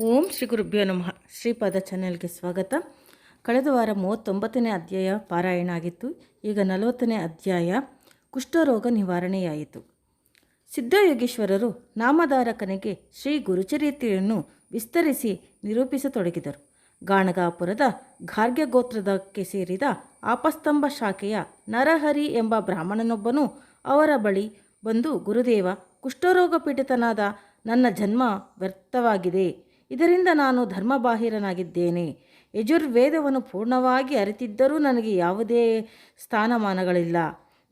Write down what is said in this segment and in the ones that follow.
ಓಂ ಶ್ರೀ ಗುರುಭ್ಯೋ ನಮಃ. ಶ್ರೀಪಾದ ಚಾನೆಲ್ಗೆ ಸ್ವಾಗತ. ಕಳೆದ ವಾರ ಮೂವತ್ತೊಂಬತ್ತನೇ ಅಧ್ಯಾಯ ಪಾರಾಯಣ ಆಗಿತ್ತು. ಈಗ ನಲವತ್ತನೇ ಅಧ್ಯಾಯ ಕುಷ್ಠರೋಗ ನಿವಾರಣೆಯಾಯಿತು. ಸಿದ್ಧಯೋಗೇಶ್ವರರು ನಾಮಧಾರಕನಿಗೆ ಶ್ರೀ ಗುರುಚರಿತ್ರೆಯನ್ನು ವಿಸ್ತರಿಸಿ ನಿರೂಪಿಸತೊಡಗಿದರು. ಗಾಣಗಾಪುರದ ಗಾರ್ಗ್ಯ ಗೋತ್ರದಕ್ಕೆ ಸೇರಿದ ಆಪಸ್ತಂಭ ಶಾಖೆಯ ನರಹರಿ ಎಂಬ ಬ್ರಾಹ್ಮಣನೊಬ್ಬನು ಅವರ ಬಳಿ ಬಂದು, ಗುರುದೇವ ಕುಷ್ಠರೋಗ ಪೀಡಿತನಾದ ನನ್ನ ಜನ್ಮ ವ್ಯರ್ಥವಾಗಿದೆ. ಇದರಿಂದ ನಾನು ಧರ್ಮಬಾಹಿರನಾಗಿದ್ದೇನೆ. ಯಜುರ್ವೇದವನ್ನು ಪೂರ್ಣವಾಗಿ ಅರಿತಿದ್ದರೂ ನನಗೆ ಯಾವುದೇ ಸ್ಥಾನಮಾನಗಳಿಲ್ಲ.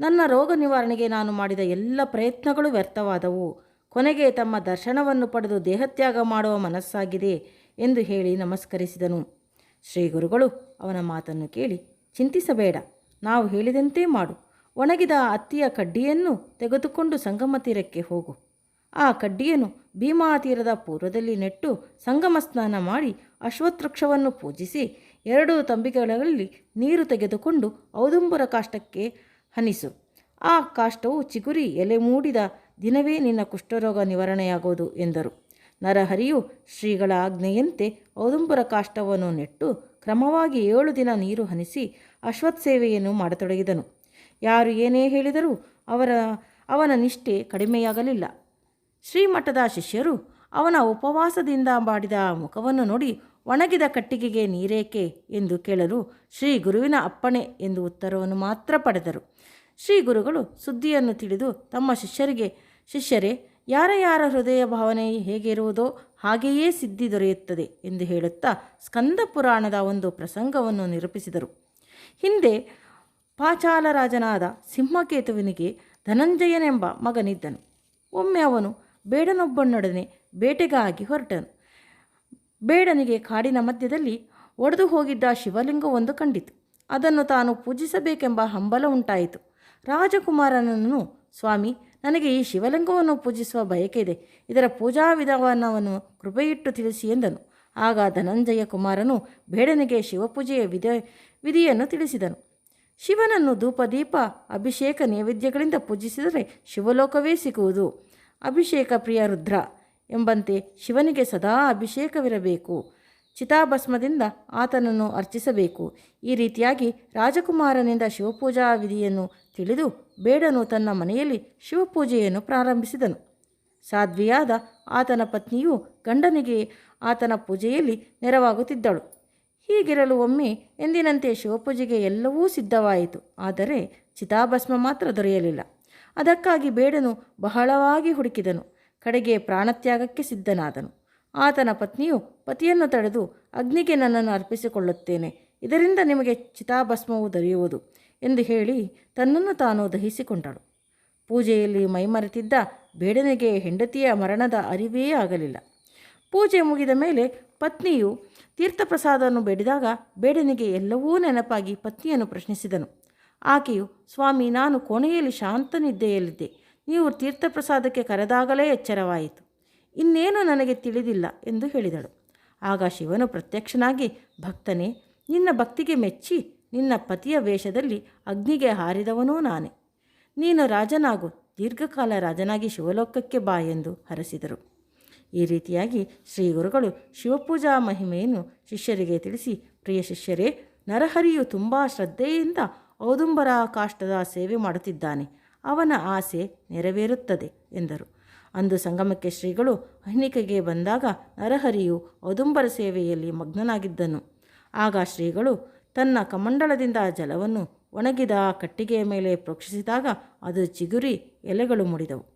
ನನ್ನ ರೋಗ ನಿವಾರಣೆಗೆ ನಾನು ಮಾಡಿದ ಎಲ್ಲ ಪ್ರಯತ್ನಗಳು ವ್ಯರ್ಥವಾದವು. ಕೊನೆಗೆ ತಮ್ಮ ದರ್ಶನವನ್ನು ಪಡೆದು ದೇಹತ್ಯಾಗ ಮಾಡುವ ಮನಸ್ಸಾಗಿದೆ ಎಂದು ಹೇಳಿ ನಮಸ್ಕರಿಸಿದನು. ಶ್ರೀ ಗುರುಗಳು, ಅವನ ಮಾತನ್ನು ಕೇಳಿ ಚಿಂತಿಸಬೇಡ. ನಾವು ಹೇಳಿದಂತೆ ಮಾಡು. ಒಣಗಿದ ಅತ್ತಿಯ ಕಡ್ಡಿಯನ್ನು ತೆಗೆದುಕೊಂಡು ಸಂಗಮ ತೀರಕ್ಕೆ ಹೋಗು. ಆ ಕಡ್ಡಿಯನ್ನು ಭೀಮಾ ತೀರದ ಪೂರ್ವದಲ್ಲಿ ನೆಟ್ಟು ಸಂಗಮ ಸ್ನಾನ ಮಾಡಿ ಅಶ್ವತ್ವೃಕ್ಷವನ್ನು ಪೂಜಿಸಿ ಎರಡು ತಂಬಿಗೆಗಳಲ್ಲಿ ನೀರು ತೆಗೆದುಕೊಂಡು ಔದುಂಬರ ಕಾಷ್ಟಕ್ಕೆ ಹನಿಸು. ಆ ಕಾಷ್ಟವು ಚಿಗುರಿ ಎಲೆ ಮೂಡಿದ ದಿನವೇ ನಿನ್ನ ಕುಷ್ಠರೋಗ ನಿವಾರಣೆಯಾಗುವುದು ಎಂದರು. ನರಹರಿಯು ಶ್ರೀಗಳ ಆಜ್ಞೆಯಂತೆ ಔದುಂಬರ ಕಾಷ್ಟವನ್ನು ನೆಟ್ಟು ಕ್ರಮವಾಗಿ ಏಳು ದಿನ ನೀರು ಹನಿಸಿ ಅಶ್ವತ್ ಸೇವೆಯನ್ನು ಮಾಡತೊಡಗಿದನು. ಯಾರು ಏನೇ ಹೇಳಿದರೂ ಅವರ ಅವನ ನಿಷ್ಠೆ ಕಡಿಮೆಯಾಗಲಿಲ್ಲ. ಶ್ರೀಮಠದ ಶಿಷ್ಯರು ಅವನ ಉಪವಾಸದಿಂದ ಮಾಡಿದ ಮುಖವನ್ನು ನೋಡಿ ಒಣಗಿದ ಕಟ್ಟಿಗೆಗೆ ನೀರೇಕೆ ಎಂದು ಕೇಳಲು ಶ್ರೀ ಗುರುವಿನ ಅಪ್ಪಣೆ ಎಂದು ಉತ್ತರವನ್ನು ಮಾತ್ರ ಪಡೆದರು. ಶ್ರೀ ಗುರುಗಳು ಸುದ್ದಿಯನ್ನು ತಿಳಿದು ತಮ್ಮ ಶಿಷ್ಯರಿಗೆ, ಶಿಷ್ಯರೇ, ಯಾರ ಯಾರ ಹೃದಯ ಭಾವನೆ ಹೇಗಿರುವುದೋ ಹಾಗೆಯೇ ಸಿದ್ಧಿ ದೊರೆಯುತ್ತದೆ ಎಂದು ಹೇಳುತ್ತಾ ಸ್ಕಂದ ಪುರಾಣದ ಒಂದು ಪ್ರಸಂಗವನ್ನು ನಿರೂಪಿಸಿದರು. ಹಿಂದೆ ಪಾಚಾಲರಾಜನಾದ ಸಿಂಹಕೇತುವಿನಿಗೆ ಧನಂಜಯನೆಂಬ ಮಗನಿದ್ದನು. ಒಮ್ಮೆ ಅವನು ಬೇಡನೊಬ್ಬನೊಡನೆ ಬೇಟೆಗಾಗಿ ಹೊರಟನು. ಬೇಡನಿಗೆ ಕಾಡಿನ ಮಧ್ಯದಲ್ಲಿ ಒಡೆದು ಹೋಗಿದ್ದ ಶಿವಲಿಂಗವೊಂದು ಕಂಡಿತು. ಅದನ್ನು ತಾನು ಪೂಜಿಸಬೇಕೆಂಬ ಹಂಬಲ ಉಂಟಾಯಿತು. ರಾಜಕುಮಾರನನ್ನು, ಸ್ವಾಮಿ, ನನಗೆ ಈ ಶಿವಲಿಂಗವನ್ನು ಪೂಜಿಸುವ ಬಯಕೆ ಇದೆ ಇದರ ಪೂಜಾ ವಿಧಾನವನ್ನು ಕೃಪೆಯಿಟ್ಟು ತಿಳಿಸಿ ಎಂದನು. ಆಗ ಧನಂಜಯ ಕುಮಾರನು ಬೇಡನಿಗೆ ಶಿವಪೂಜೆಯ ವಿಧ, ವಿಧಿಯನ್ನು ತಿಳಿಸಿದನು. ಶಿವನನ್ನು ಧೂಪದೀಪ, ಅಭಿಷೇಕ ನೈವೇದ್ಯಗಳಿಂದ ಪೂಜಿಸಿದರೆ ಶಿವಲೋಕವೇ ಸಿಗುವುದು. ಅಭಿಷೇಕ ಪ್ರಿಯ ರುದ್ರ ಎಂಬಂತೆ ಶಿವನಿಗೆ ಸದಾ ಅಭಿಷೇಕವಿರಬೇಕು. ಚಿತಾಭಸ್ಮದಿಂದ ಆತನನ್ನು ಅರ್ಚಿಸಬೇಕು. ಈ ರೀತಿಯಾಗಿ ರಾಜಕುಮಾರನಿಂದ ಶಿವಪೂಜಾ ವಿಧಿಯನ್ನು ತಿಳಿದು ಬೇಡನು ತನ್ನ ಮನೆಯಲ್ಲಿ ಶಿವಪೂಜೆಯನ್ನು ಪ್ರಾರಂಭಿಸಿದನು. ಸಾಧ್ವಿಯಾದ ಆತನ ಪತ್ನಿಯು ಗಂಡನಿಗೆ ಆತನ ಪೂಜೆಯಲ್ಲಿ ನೆರವಾಗುತ್ತಿದ್ದಳು. ಹೀಗಿರಲು ಒಮ್ಮೆ ಎಂದಿನಂತೆ ಶಿವಪೂಜೆಗೆ ಎಲ್ಲವೂ ಸಿದ್ಧವಾಯಿತು. ಆದರೆ ಚಿತಾಭಸ್ಮ ಮಾತ್ರ ದೊರೆಯಲಿಲ್ಲ. ಅದಕ್ಕಾಗಿ ಬೇಡನು ಬಹಳವಾಗಿ ಹುಡುಕಿದನು. ಕಡೆಗೆ ಪ್ರಾಣತ್ಯಾಗಕ್ಕೆ ಸಿದ್ಧನಾದನು. ಆತನ ಪತ್ನಿಯು ಪತಿಯನ್ನು ತಡೆದು, ಅಗ್ನಿಗೆ ನನ್ನನ್ನು ಅರ್ಪಿಸಿಕೊಳ್ಳುತ್ತೇನೆ. ಇದರಿಂದ ನಿಮಗೆ ಚಿತಾಭಸ್ಮವು ದೊರೆಯುವುದು ಎಂದು ಹೇಳಿ ತನ್ನನ್ನು ತಾನು ದಹಿಸಿಕೊಂಡಳು. ಪೂಜೆಯಲ್ಲಿ ಮೈಮರೆತಿದ್ದ ಬೇಡನಿಗೆ ಹೆಂಡತಿಯ ಮರಣದ ಅರಿವೇ ಆಗಲಿಲ್ಲ. ಪೂಜೆ ಮುಗಿದ ಮೇಲೆ ಪತ್ನಿಯು ತೀರ್ಥಪ್ರಸಾದವನ್ನು ಬೇಡಿದಾಗ ಬೇಡನಿಗೆ ಎಲ್ಲವೂ ನೆನಪಾಗಿ ಪತ್ನಿಯನ್ನು ಪ್ರಶ್ನಿಸಿದನು. ಆಕೆಯು, ಸ್ವಾಮಿ, ನಾನು ಕೋಣೆಯಲ್ಲಿ ಶಾಂತ ನಿದ್ದೆಯಲ್ಲಿದ್ದೆ ನೀವು ತೀರ್ಥಪ್ರಸಾದಕ್ಕೆ ಕರೆದಾಗಲೇ ಎಚ್ಚರವಾಯಿತು. ಇನ್ನೇನು ನನಗೆ ತಿಳಿದಿಲ್ಲ ಎಂದು ಹೇಳಿದಳು. ಆಗ ಶಿವನು ಪ್ರತ್ಯಕ್ಷನಾಗಿ, ಭಕ್ತನೇ, ನಿನ್ನ ಭಕ್ತಿಗೆ ಮೆಚ್ಚಿ ನಿನ್ನ ಪತಿಯ ವೇಷದಲ್ಲಿ ಅಗ್ನಿಗೆ ಹಾರಿದವನೂ ನಾನೇ. ನೀನು ರಾಜನಾಗು, ದೀರ್ಘಕಾಲ ರಾಜನಾಗಿ ಶಿವಲೋಕಕ್ಕೆ ಬಾ ಎಂದು ಹರಸಿದರು. ಈ ರೀತಿಯಾಗಿ ಶ್ರೀ ಗುರುಗಳು ಶಿವಪೂಜಾ ಮಹಿಮೆಯನ್ನು ಶಿಷ್ಯರಿಗೆ ತಿಳಿಸಿ, ಪ್ರಿಯ ಶಿಷ್ಯರೇ, ನರಹರಿಯು ತುಂಬ ಶ್ರದ್ಧೆಯಿಂದ ಔದುಂಬರ ಕಾಷ್ಟದ ಸೇವೆ ಮಾಡುತ್ತಿದ್ದಾನೆ. ಅವನ ಆಸೆ ನೆರವೇರುತ್ತದೆ ಎಂದರು. ಅಂದು ಸಂಗಮಕ್ಕೆ ಶ್ರೀಗಳು ಅಹ್ನಿಕೆಗೆ ಬಂದಾಗ ನರಹರಿಯು ಔದುಂಬರ ಸೇವೆಯಲ್ಲಿ ಮಗ್ನನಾಗಿದ್ದನು. ಆಗ ಶ್ರೀಗಳು ತನ್ನ ಕಮಂಡಲದಿಂದ ಜಲವನ್ನು ಒಣಗಿದ ಕಟ್ಟಿಗೆಯ ಮೇಲೆ ಪ್ರೋಕ್ಷಿಸಿದಾಗ ಅದು ಚಿಗುರಿ ಎಲೆಗಳು ಮುಡಿದವು.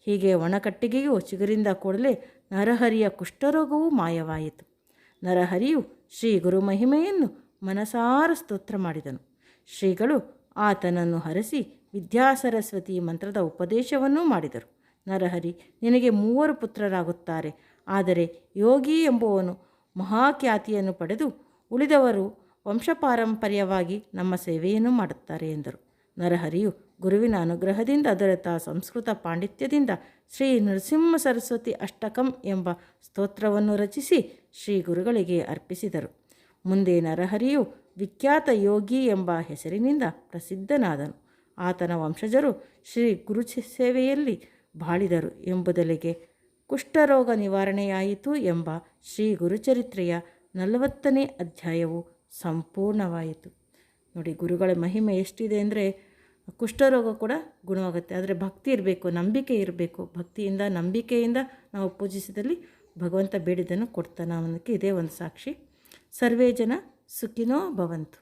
ಹೀಗೆ ಒಣಕಟ್ಟಿಗೆಯು ಚಿಗುರಿಂದ ಕೂಡಲೇ ನರಹರಿಯ ಕುಷ್ಠರೋಗವೂ ಮಾಯವಾಯಿತು. ನರಹರಿಯು ಶ್ರೀ ಗುರು ಮಹಿಮೆಯನ್ನು ಮನಸಾರ ಸ್ತೋತ್ರ ಮಾಡಿದನು. ಶ್ರೀಗಳು ಆತನನ್ನು ಹರಸಿ ವಿದ್ಯಾಸರಸ್ವತಿ ಮಂತ್ರದ ಉಪದೇಶವನ್ನೂ ಮಾಡಿದರು. ನರಹರಿ, ನಿನಗೆ ಮೂವರು ಪುತ್ರರಾಗುತ್ತಾರೆ. ಆದರೆ ಯೋಗಿ ಎಂಬುವನು ಮಹಾಖ್ಯಾತಿಯನ್ನು ಪಡೆದು ಉಳಿದವರು ವಂಶಪಾರಂಪರ್ಯವಾಗಿ ನಮ್ಮ ಸೇವೆಯನ್ನು ಮಾಡುತ್ತಾರೆ ಎಂದರು. ನರಹರಿಯು ಗುರುವಿನ ಅನುಗ್ರಹದಿಂದ ದೊರೆತ ಸಂಸ್ಕೃತ ಪಾಂಡಿತ್ಯದಿಂದ ಶ್ರೀ ನರಸಿಂಹ ಸರಸ್ವತಿ ಅಷ್ಟಕಂ ಎಂಬ ಸ್ತೋತ್ರವನ್ನು ರಚಿಸಿ ಶ್ರೀ ಗುರುಗಳಿಗೆ ಅರ್ಪಿಸಿದರು. ಮುಂದೆ ನರಹರಿಯು ವಿಖ್ಯಾತ ಯೋಗಿ ಎಂಬ ಹೆಸರಿನಿಂದ ಪ್ರಸಿದ್ಧನಾದನು. ಆತನ ವಂಶಜರು ಶ್ರೀ ಗುರು ಸೇವೆಯಲ್ಲಿ ಬಾಳಿದರು ಎಂಬುದಲಿಗೆ ಕುಷ್ಠರೋಗ ನಿವಾರಣೆಯಾಯಿತು ಎಂಬ ಶ್ರೀ ಗುರುಚರಿತ್ರೆಯ ನಲವತ್ತನೇ ಅಧ್ಯಾಯವು ಸಂಪೂರ್ಣವಾಯಿತು. ನೋಡಿ, ಗುರುಗಳ ಮಹಿಮೆ ಎಷ್ಟಿದೆ ಅಂದರೆ ಕುಷ್ಠರೋಗ ಕೂಡ ಗುಣವಾಗುತ್ತೆ. ಆದರೆ ಭಕ್ತಿ ಇರಬೇಕು, ನಂಬಿಕೆ ಇರಬೇಕು. ಭಕ್ತಿಯಿಂದ, ನಂಬಿಕೆಯಿಂದ ನಾವು ಪೂಜಿಸಿದಲ್ಲಿ ಭಗವಂತ ಬೇಡಿದ್ದನ್ನು ಕೊಡ್ತಾನೆ. ಅನ್ನೋದಕ್ಕೆ ಇದೇ ಒಂದು ಸಾಕ್ಷಿ. ಸರ್ವೇ ಜನ सुखिनो भवन्तु।